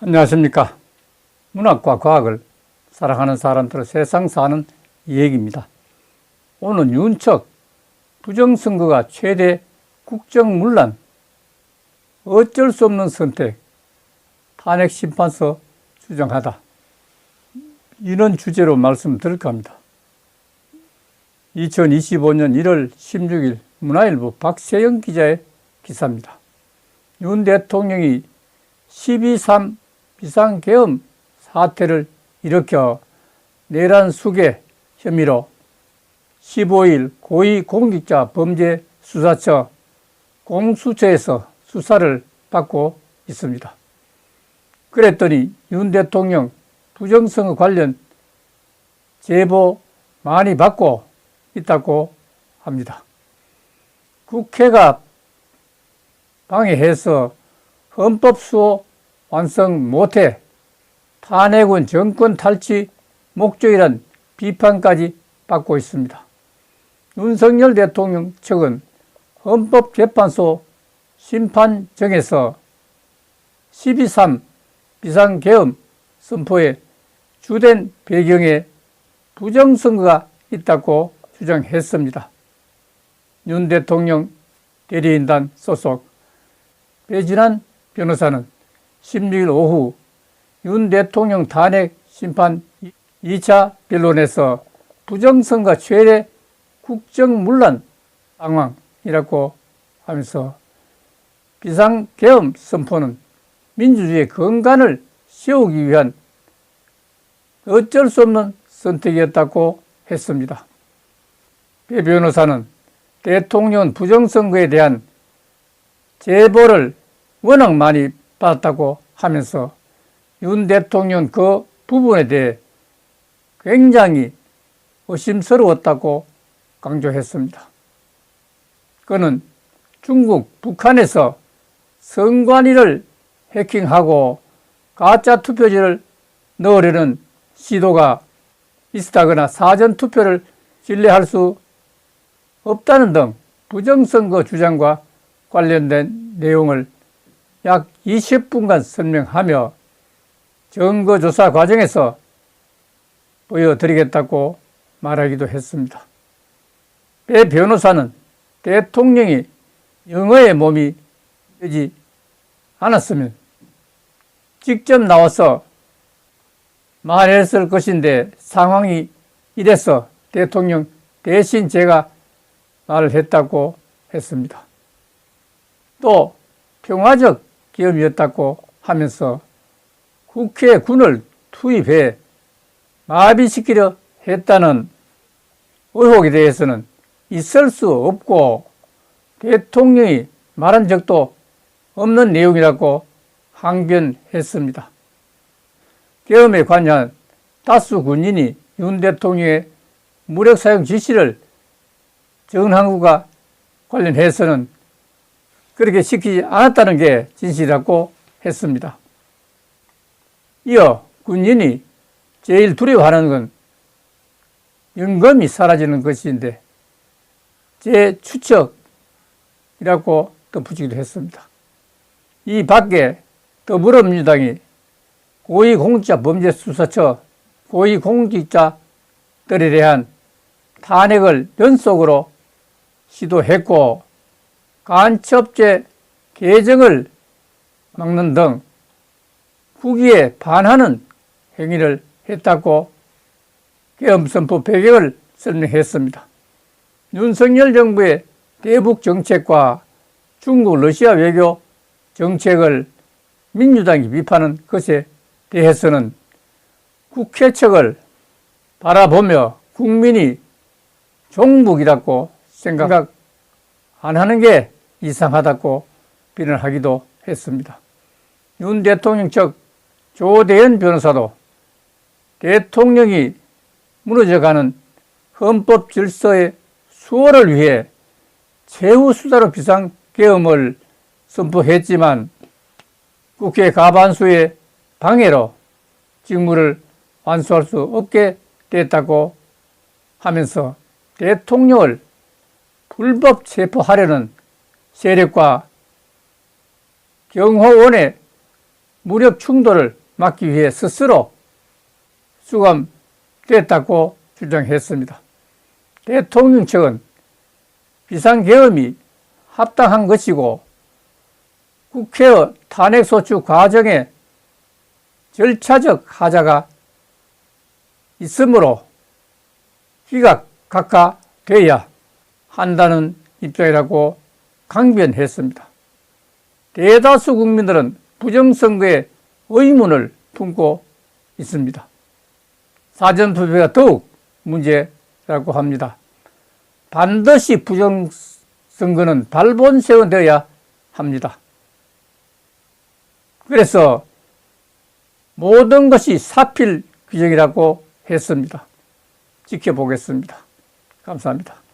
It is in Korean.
안녕하십니까. 문학과 과학을 사랑하는 사람들의 세상 사는 이야기입니다. 오늘 윤척 부정선거가 최대 국정문란 어쩔 수 없는 선택 탄핵 심판서 주장하다 이런 주제로 말씀드릴까 합니다. 2025년 1월 16일 문화일보 박세영 기자의 기사입니다. 윤 대통령이 12.3 비상계엄 사태를 일으켜 내란 수계 혐의로 15일 고위공직자 범죄 수사처 공수처에서 수사를 받고 있습니다. 그랬더니 윤 대통령 부정선거 관련 제보 많이 받고 있다고 합니다. 국회가 방해해서 헌법수호 완성 못해 탄핵은 정권 탈취 목적이란 비판까지 받고 있습니다. 윤석열 대통령 측은 헌법재판소 심판정에서 12.3 비상계엄 선포의 주된 배경에 부정선거가 있다고 주장했습니다. 윤 대통령 대리인단 소속 배진환 변호사는 16일 오후 윤 대통령 탄핵 심판 2차 변론에서 부정선거 최대 국정문란 상황이라고 하면서 비상계엄 선포는 민주주의의 건강을 세우기 위한 어쩔 수 없는 선택이었다고 했습니다. 배 변호사는 대통령 부정선거에 대한 제보를 워낙 많이 받았다고 하면서 윤 대통령 그 부분에 대해 굉장히 의심스러웠다고 강조했습니다. 그는 중국, 북한에서 선관위를 해킹하고 가짜 투표지를 넣으려는 시도가 있었다거나 사전 투표를 신뢰할 수 없다는 등 부정선거 주장과 관련된 내용을 약 20분간 설명하며 증거조사 과정에서 보여드리겠다고 말하기도 했습니다. 배 변호사는 대통령이 영어의 몸이 되지 않았으면 직접 나와서 말했을 것인데 상황이 이래서 대통령 대신 제가 말을 했다고 했습니다. 또 평화적 기업이었다고 하면서 국회 군을 투입해 마비시키려 했다는 의혹에 대해서는 있을 수 없고 대통령이 말한 적도 없는 내용이라고 항변했습니다. 계엄에 관여한 다수 군인이 윤 대통령의 무력 사용 지시를 정항구가 관련해서는 그렇게 시키지 않았다는 게 진실이라고 했습니다. 이어 군인이 제일 두려워하는 건 연금이 사라지는 것인데 제 추측이라고 덧붙이기도 했습니다. 이 밖에 더불어민주당이 고위공직자 범죄수사처 고위공직자들에 대한 탄핵을 연속으로 시도했고 간첩죄 개정을 막는 등 후기에 반하는 행위를 했다고 계엄선포 배경을 설명했습니다. 윤석열 정부의 대북 정책과 중국 러시아 외교 정책을 민주당이 비판한 것에 대해서는 국회 측을 바라보며 국민이 종북이라고 생각 안 하는 게 이상하다고 비난하기도 했습니다. 윤 대통령 측 조대현 변호사도 대통령이 무너져가는 헌법 질서의 수호를 위해 최후 수다로 비상 계엄을 선포했지만 국회 가반수의 방해로 직무를 완수할 수 없게 됐다고 하면서 대통령을 불법 체포하려는 세력과 경호원의 무력 충돌을 막기 위해 스스로 수감됐다고 주장했습니다. 대통령 측은 비상계엄이 합당한 것이고 국회의 탄핵소추 과정에 절차적 하자가 있으므로 기각 각하돼야 한다는 입장이라고 강변했습니다. 대다수 국민들은 부정선거에 의문을 품고 있습니다. 사전투표가 더욱 문제라고 합니다. 반드시 부정선거는 발본세워되어야 합니다. 그래서 모든 것이 사필 규정이라고 했습니다. 지켜보겠습니다. 감사합니다.